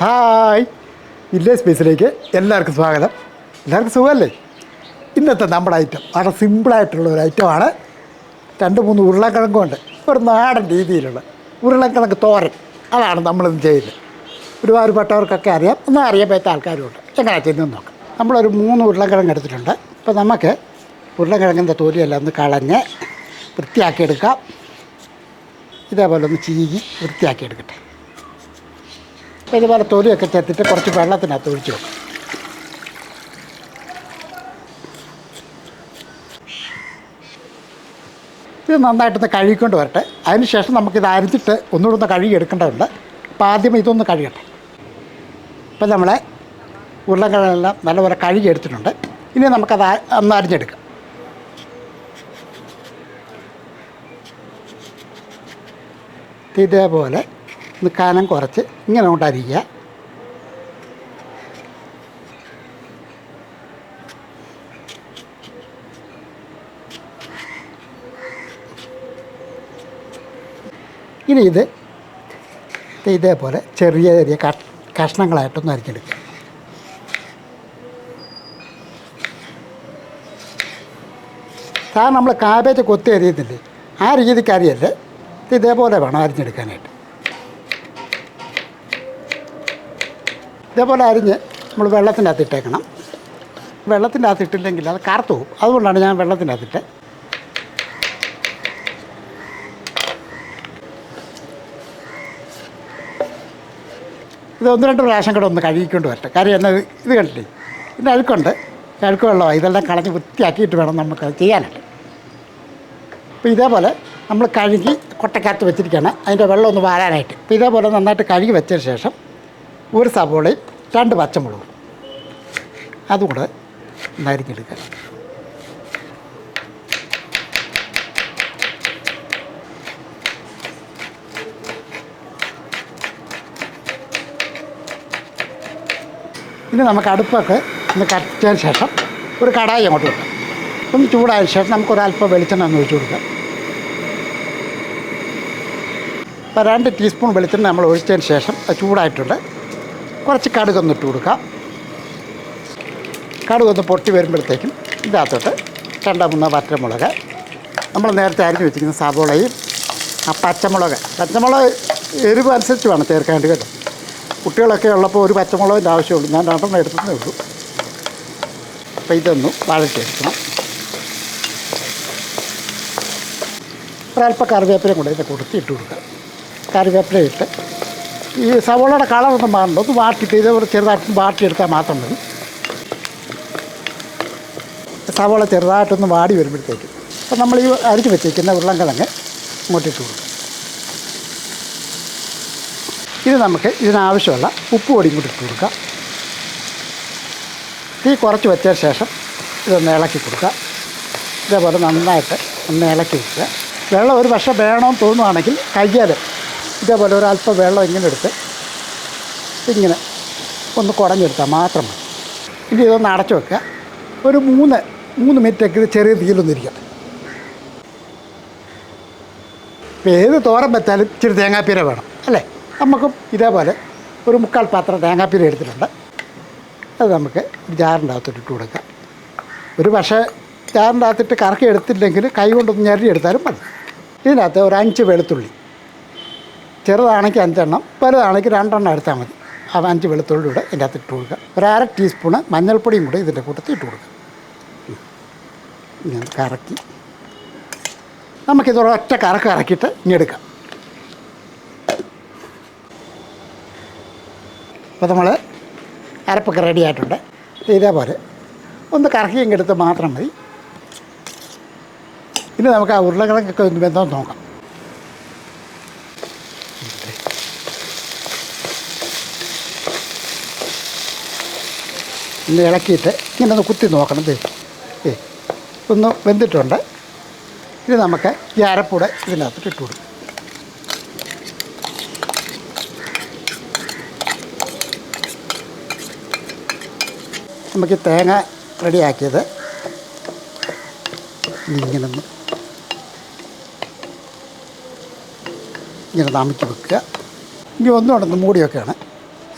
Hi. ഇല്ലേ സ്പേസിലേക്ക് എല്ലാവർക്കും സ്വാഗതം. എല്ലാവർക്കും സുഖമല്ലേ? ഇന്നത്തെ നമ്മുടെ ഐറ്റം വളരെ സിമ്പിളായിട്ടുള്ള ഒരു ഐറ്റമാണ് രണ്ട് മൂന്ന് ഉരുളക്കിഴങ്ങുണ്ട് ഒരു നാടൻ രീതിയിലുള്ള ഉരുളക്കിഴങ്ങ് തോരൻ. അതാണ് നമ്മളിന്ന് ചെയ്യുന്നത്. ഒരുപാട് പെട്ടവർക്കൊക്കെ അറിയാം. ഒന്നും അറിയാൻ പറ്റാത്ത ആൾക്കാരുമുണ്ട്. എങ്ങനെ ചെയ്യുന്നത് നോക്കാം. നമ്മളൊരു മൂന്ന് ഉരുളക്കിഴങ്ങ് എടുത്തിട്ടുണ്ട്. അപ്പോൾ നമുക്ക് ഉരുളക്കിഴങ്ങിന്റെ തൊലിയെല്ലാം ഒന്ന് കളഞ്ഞ് വൃത്തിയാക്കി എടുക്കാം ഇതേപോലെ ഒന്ന് ചീകി വൃത്തിയാക്കി എടുക്കട്ടെ ഇതുപോലെ തൊലിയൊക്കെ ചേർത്തിട്ട് കുറച്ച് വെള്ളത്തിനകത്ത് ഒഴിച്ച് വെക്കും. ഇത് നന്നായിട്ടൊന്ന് കഴുകിക്കൊണ്ട് വരട്ടെ. അതിന് ശേഷം നമുക്കിത് അരിഞ്ഞിട്ട് ഒന്നുകൂടെ ഒന്ന് കഴുകി എടുക്കേണ്ടതുണ്ട്. അപ്പോൾ ആദ്യം ഇതൊന്ന് കഴുകട്ടെ. ഇപ്പം നമ്മളെ ഉരുളക്കിഴങ്ങെല്ലാം നല്ലപോലെ കഴുകി എടുത്തിട്ടുണ്ട്. ഇനി നമുക്കത് ഒന്ന് അരിഞ്ഞെടുക്കാം. ഇതേപോലെ ഒന്ന് കനം കുറച്ച് ഇങ്ങനെ കൊണ്ട് അരിയുക ഇനി ഇത് ഇതേപോലെ ചെറിയ ചെറിയ കഷ് കഷ്ണങ്ങളായിട്ടൊന്ന് അരിഞ്ഞെടുക്കുക. സാധാരണ നമ്മൾ കാബേജ് കൊത്തി അരിയുന്നില്ലേ? ആ രീതിക്ക് അരിയല്ലേ ഇത് ഇതേപോലെ വേണം അരിഞ്ഞെടുക്കാനായിട്ട്. ഇതേപോലെ അരിഞ്ഞ് നമ്മൾ വെള്ളത്തിന്റെ അകത്ത് ഇട്ടേക്കണം വെള്ളത്തിന്റെ അകത്ത് ഇട്ടില്ലെങ്കിൽ അത് കറുത്തു പോകും. അതുകൊണ്ടാണ് ഞാൻ വെള്ളത്തിന്റെ അകത്തിട്ട് ഇത് ഒന്ന് രണ്ട് പ്രാവശ്യം കൂടെ ഒന്ന് കഴുകിക്കൊണ്ട് വരട്ടെ. കാര്യം എന്നത് ഇത് കണ്ടില്ലേ? ഇതിന്റെ അഴുക്കുണ്ട്. അഴുക്ക് വെള്ളമാണ്. ഇതെല്ലാം കളഞ്ഞ് വൃത്തിയാക്കിയിട്ട് വേണം നമുക്ക് അത് ചെയ്യാനായിട്ട്. അപ്പോൾ ഇതേപോലെ നമ്മൾ കഴുകി കൊട്ടക്കകത്ത് വെച്ചിരിക്കുകയാണ്. അതിന്റെ വെള്ളം ഒന്ന് വാരാനായിട്ട്. അപ്പോൾ ഇതേപോലെ നന്നായിട്ട് കഴുകി വെച്ചതിന് ശേഷം ഒരു സവോളയും രണ്ട് പച്ചമുളകും. അതും കൂടെ നരിഞ്ഞെടുക്കുക. ഇനി നമുക്ക് അടുപ്പൊക്കെ ഒന്ന് കത്തിച്ചതിന് ശേഷം ഒരു കടായി അങ്ങോട്ട് വെക്കാം. ഒന്ന് ചൂടായ ശേഷം നമുക്കൊരല്പം വെളിച്ചെണ്ണ ഒന്ന് ഒഴിച്ചു കൊടുക്കാം. അപ്പോൾ രണ്ട് ടീസ്പൂൺ വെളിച്ചെണ്ണ നമ്മൾ ഒഴിച്ചതിന് ശേഷം അത് ചൂടായിട്ടുണ്ട്. കുറച്ച് കടുകൊന്ന് ഇട്ട് കൊടുക്കാം. കടുകൊന്ന് പൊട്ടി വരുമ്പോഴത്തേക്കും ഇതിനകത്തോട്ട് രണ്ടോ മൂന്നോ പച്ചമുളക് നമ്മൾ നേരത്തെ അരിഞ്ഞ് വെച്ചിരിക്കുന്ന സവോളയും ആ പച്ചമുളക്. പച്ചമുളക് എരിവ് അനുസരിച്ച് വേണം ചേർക്കേണ്ടി കേട്ടോ. കുട്ടികളൊക്കെ ഉള്ളപ്പോൾ ഒരു പച്ചമുളകിന്റെ ആവശ്യമുള്ളൂ. ഞാൻ രണ്ടെണ്ണം എടുത്തതേ ഉള്ളൂ. അപ്പോൾ ഇതൊന്ന് വഴറ്റിയെടുക്കണം. ഒരല്പം കറിവേപ്പിലയും കൂടെ ഇതിന്റെ കൊടുത്ത് ഇട്ട് കൊടുക്കുക കറിവേപ്പില ഇട്ട് ഈ സവോളയുടെ കളറൊന്നും മാറണ്ട. ഒന്ന് വാട്ടിയിട്ട് ഇതേപോലെ ചെറുതായിട്ട് വാട്ടിയെടുത്താൽ മാത്രം മതി. സവോള ചെറുതായിട്ടൊന്ന് വാടി വരുമ്പോഴത്തേക്ക് അപ്പോൾ നമ്മൾ ഈ അരിഞ്ഞ് വെച്ചേക്കുന്ന ഉരുളൻകിഴങ്ങ് ഇങ്ങോട്ട് ഇങ്ങോട്ടിട്ട് കൊടുക്കും. ഇത് നമുക്ക് ഇതിനാവശ്യമുള്ള ഉപ്പ് പൊടി കൂടി ഇട്ട് കൊടുക്കാം. തീ കുറച്ച് വെച്ചതിന് ശേഷം ഇതൊന്ന് ഇളക്കി കൊടുക്കുക ഇതേപോലെ നന്നായിട്ട് ഒന്ന് ഇളക്കി വെക്കുക. വെള്ളം ഒരു പക്ഷേ വേണമെന്ന് തോന്നുവാണെങ്കിൽ കയ്യാൽ ഇതേപോലെ ഒരല്പം വെള്ളം ഇങ്ങനെ എടുത്ത് ഇങ്ങനെ ഒന്ന് കുടഞ്ഞെടുത്താൽ മാത്രം മതി. ഇനി ഇതൊന്ന് അടച്ചു വെക്കുക. ഒരു മൂന്ന് മൂന്ന് മിനിറ്റൊക്കെ ഇത് ചെറിയ തീയിലൊന്നിരിക്കട്ടെ ഇപ്പം ഏത് തോരൻ വെച്ചാലും ഇച്ചിരി തേങ്ങാപ്പീര വേണം അല്ലേ? നമുക്കും ഇതേപോലെ ഒരു മുക്കാൽ പാത്രം തേങ്ങാപ്പീര എടുത്തിട്ടുണ്ട്. അത് നമുക്ക് ജാറിന്റെ അകത്തോട്ട് ഇട്ട് കൊടുക്കാം. ഒരു പക്ഷേ ജാറിന്റെ അകത്തിട്ട് കറക്കി എടുത്തില്ലെങ്കിൽ കൈ കൊണ്ടൊന്ന് ഞെരടി എടുത്താലും മതി. ഇതിനകത്ത് ഒരു അഞ്ച് വെളുത്തുള്ളി. ചെറുതാണെങ്കിൽ അഞ്ചെണ്ണം വലുതാണെങ്കിൽ രണ്ടെണ്ണം എടുത്താൽ മതി. ആ അഞ്ച് വെളുത്തുള്ളി കൂടെ ഇതിന്റെ അകത്ത് ഇട്ട് കൊടുക്കുക. ഒരു അര ടീസ്പൂണ് മഞ്ഞൾപ്പൊടിയും കൂടെ ഇതിന്റെ കൂട്ടത്തിൽ ഇട്ട് കൊടുക്കുക. ഇങ്ങനെ കറക്കി. നമുക്കിത് ഒറ്റ കറക്ക് ഇറക്കിയിട്ട് എടുക്കാം. അപ്പോൾ നമ്മൾ അരപ്പൊക്കെ റെഡി ആയിട്ടുണ്ട്. ഇതേപോലെ ഒന്ന് കറക്കി ഇങ്ങെടുത്ത് മാത്രം മതി. ഇനി നമുക്ക് ആ ഉരുളകളൊക്കെ ഒന്ന് ബന്ധം നോക്കാം. ഒന്ന് ഇളക്കിയിട്ട് ഇങ്ങനെ ഒന്ന് കുത്തി നോക്കണം ദേ. ഏ ഒന്ന് വെന്തിട്ടുണ്ട്. ഇത് നമുക്ക് ഈ അരപ്പൂടെ ഇതിനകത്ത് ഇട്ട് കൊടുക്കും. നമുക്ക് ഈ തേങ്ങ റെഡിയാക്കിയത് ഇങ്ങനെ ഇങ്ങനെ നമിച്ച് വെക്കുക. ഇനി ഒന്നുകൊണ്ടൊന്ന് മൂടിയൊക്കെയാണ്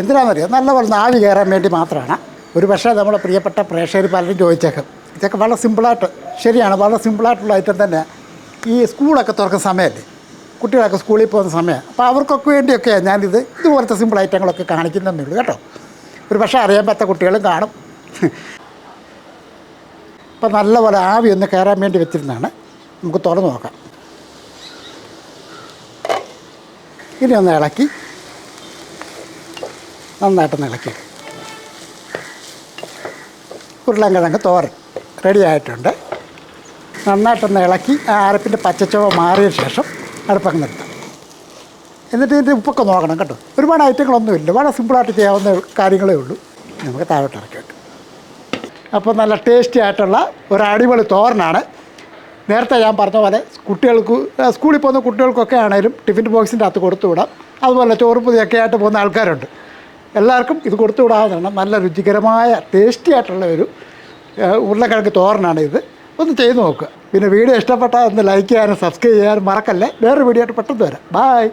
എന്തിനാണെന്നറിയാം? നല്ലപോലെ നാവി കയറാൻ വേണ്ടി മാത്രമാണ്. ഒരു പക്ഷേ നമ്മുടെ പ്രിയപ്പെട്ട പ്രേക്ഷകർ പലരും ചോദിച്ചേക്കാം. ഇതൊക്കെ വളരെ സിമ്പിളായിട്ട് ശരിയാണ് വളരെ സിമ്പിളായിട്ടുള്ള ഐറ്റം തന്നെ. ഈ സ്കൂളൊക്കെ തുറക്കുന്ന സമയമല്ലേ? കുട്ടികളൊക്കെ സ്കൂളിൽ പോകുന്ന സമയം. അപ്പോൾ അവർക്കൊക്കെ വേണ്ടിയൊക്കെയാണ് ഞാനിത് ഇതുപോലത്തെ സിമ്പിൾ ഐറ്റങ്ങളൊക്കെ കാണിക്കുന്നതേ ഉള്ളൂ കേട്ടോ. ഒരു പക്ഷേ അറിയാൻ പറ്റാത്ത കുട്ടികളും കാണും. അപ്പം നല്ലപോലെ ആവി ഒന്ന് കയറാൻ വേണ്ടി വെച്ചിരുന്നതാണ്. നമുക്ക് തുറന്ന് നോക്കാം. ഇനി ഒന്ന് ഇളക്കി. നന്നായിട്ടൊന്ന് ഇളക്കി. ഉരുളൻകിഴങ്ങ് തോരൻ റെഡി ആയിട്ടുണ്ട്. നന്നായിട്ടൊന്ന് ഇളക്കി ആ അരപ്പിന്റെ പച്ചച്ചുവ മാറിയ ശേഷം അടുപ്പങ്ങ് നിർത്താം. എന്നിട്ട് ഇതിന്റെ ഉപ്പൊക്കെ നോക്കണം കേട്ടോ. ഒരുപാട് ഐറ്റങ്ങളൊന്നുമില്ല വളരെ സിമ്പിളായിട്ട് ചെയ്യാവുന്ന കാര്യങ്ങളേ ഉള്ളൂ. നമുക്ക് താഴോട്ട് ഇറക്കി വെക്കാം. അപ്പോൾ നല്ല ടേസ്റ്റി ആയിട്ടുള്ള ഒരു അടിപൊളി തോരനാണ്. നേരത്തെ ഞാൻ പറഞ്ഞ പോലെ കുട്ടികൾക്ക് സ്കൂളിൽ പോകുന്ന കുട്ടികൾക്കൊക്കെ ആണെങ്കിലും ടിഫിൻ ബോക്സിന്റെ അകത്ത് കൊടുത്തു വിടാം അതുപോലെ ചോറ് പുതിയൊക്കെ ആയിട്ട് പോകുന്ന ആൾക്കാരുണ്ട്. എല്ലാവർക്കും ഇത് കൊടുത്തു വിടാവുന്നതാണ് നല്ല രുചികരമായ ടേസ്റ്റി ആയിട്ടുള്ള ഒരു ഉരുളക്കിഴങ്ങ് തോരനാണ് ഇത്. ഒന്ന് ചെയ്ത് നോക്കുക. പിന്നെ വീഡിയോ ഇഷ്ടപ്പെട്ടാൽ ഒന്ന് ലൈക്ക് ചെയ്യാനും സബ്സ്ക്രൈബ് ചെയ്യാനും മറക്കല്ലേ. വേറൊരു വീഡിയോ ആയിട്ട് പെട്ടെന്ന് വരാം. ബായ്